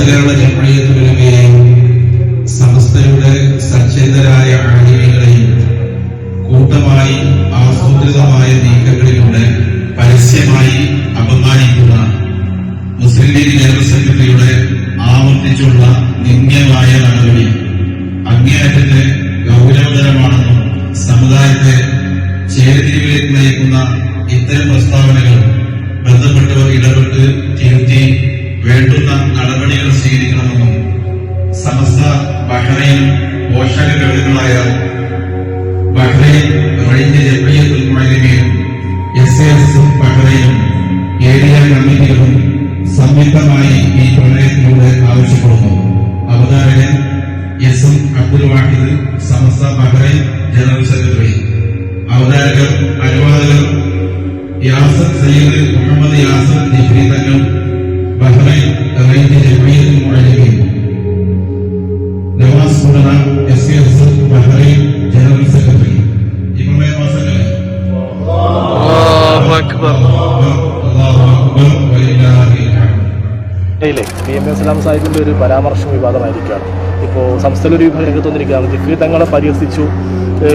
കേരള ജമഴിയത്തുലമയെയും സമസ്തയുടെ സച്ചേതരായ ആലിമികളെയും കൂട്ടമായി ആസൂത്രിതമായ നീക്കങ്ങളിലൂടെ പോഷക ഘടകങ്ങളായ Bahrain range Jamiyyathul Muallimeen S എസും ബഹ്റൈനും ഏരിയ കമ്മിറ്റികളും സംയുക്തമായി ഈ പ്രളയത്തിലൂടെ ആവശ്യപ്പെടുന്നു. അവതാരകൻ S M Abdul Wahid Samastha Bahrain general secretary. അവതാരകർ അനുവാദകർ യാസർ സയ്യിദ് മുഹമ്മദ് യാസർ ജിഫ്രി തങ്ങൾ ബഹ്റൈൻ അക്ബർ. ഇല്ലേ? പി എം ഇസ്ലാം സാഹിബിന്റെ ഒരു പരാമർശം വിവാദമായിരിക്കുകയാണ്. ഇപ്പോൾ സംസ്ഥാന ഒരു വിഭാഗം രംഗത്ത് വന്നിരിക്കുകയാണ് ജിഫ്രി തങ്ങളെ പരിഹസിച്ചു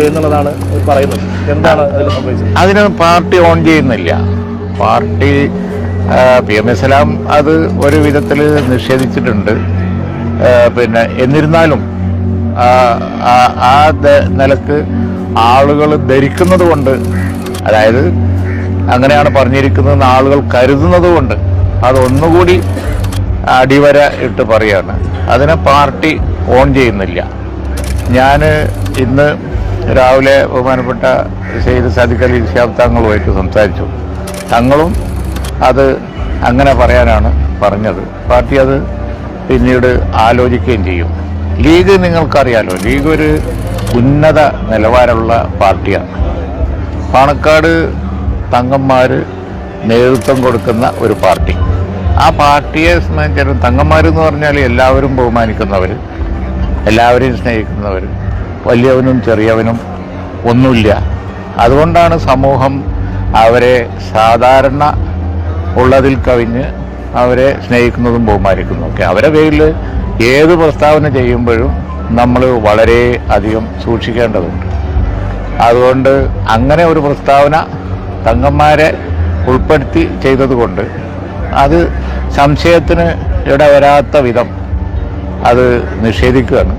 എന്നുള്ളതാണ് പറയുന്നത്. എന്താണ് അതിൽ സംഭവിച്ചത്? അതിന് പാർട്ടി ഓൺ ചെയ്യുന്നില്ല. പാർട്ടി പി എം എസ് എല്ലാം അത് ഒരു വിധത്തിൽ നിഷേധിച്ചിട്ടുണ്ട്. പിന്നെ എന്നിരുന്നാലും ആ നിലയ്ക്ക് ആളുകൾ ധരിക്കുന്നത് കൊണ്ട് അതായത് അങ്ങനെയാണ് പറഞ്ഞിരിക്കുന്നതെന്ന് ആളുകൾ കരുതുന്നത് കൊണ്ട് അതൊന്നുകൂടി അടിവര ഇട്ട് പറയാണ്. അതിനെ പാർട്ടി ഓൺ ചെയ്യുന്നില്ല. ഞാൻ ഇന്ന് രാവിലെ ബഹുമാനപ്പെട്ട സെയ്ദ് സാദിഖ് അലി ഷാബ് തങ്ങളുമായിട്ട് സംസാരിച്ചു. തങ്ങളും അത് അങ്ങനെ പറയാനാണ് പറഞ്ഞത്. പാർട്ടി അത് പിന്നീട് ആലോചിക്കുകയും ചെയ്യും. ലീഗ് നിങ്ങൾക്കറിയാലോ ലീഗ് ഒരു ഉന്നത നിലവാരമുള്ള പാർട്ടിയാണ്. പാണക്കാട് തങ്ങന്മാർ നേതൃത്വം കൊടുക്കുന്ന ഒരു പാർട്ടി. ആ പാർട്ടിയെ സംബന്ധിച്ചിടത്തോളം തങ്ങന്മാരെന്ന് പറഞ്ഞാൽ എല്ലാവരും ബഹുമാനിക്കുന്നവർ എല്ലാവരെയും സ്നേഹിക്കുന്നവർ വലിയവനും ചെറിയവനും ഒന്നുമില്ല. അതുകൊണ്ടാണ് സമൂഹം അവരെ സാധാരണ ഉള്ളതിൽ കവിഞ്ഞ് അവരെ സ്നേഹിക്കുന്നതും ബഹുമാനിക്കുന്നതും ഒക്കെ. അവരെ പേരിൽ ഏത് പ്രസ്താവന ചെയ്യുമ്പോഴും നമ്മൾ വളരെ അധികം സൂക്ഷിക്കേണ്ടതുണ്ട്. അതുകൊണ്ട് അങ്ങനെ ഒരു പ്രസ്താവന തങ്ങന്മാരെ ഉൾപ്പെടുത്തി ചെയ്തതുകൊണ്ട് അത് സംശയത്തിന് ഇട വരാത്ത വിധം അത് നിഷേധിക്കുകയാണ്.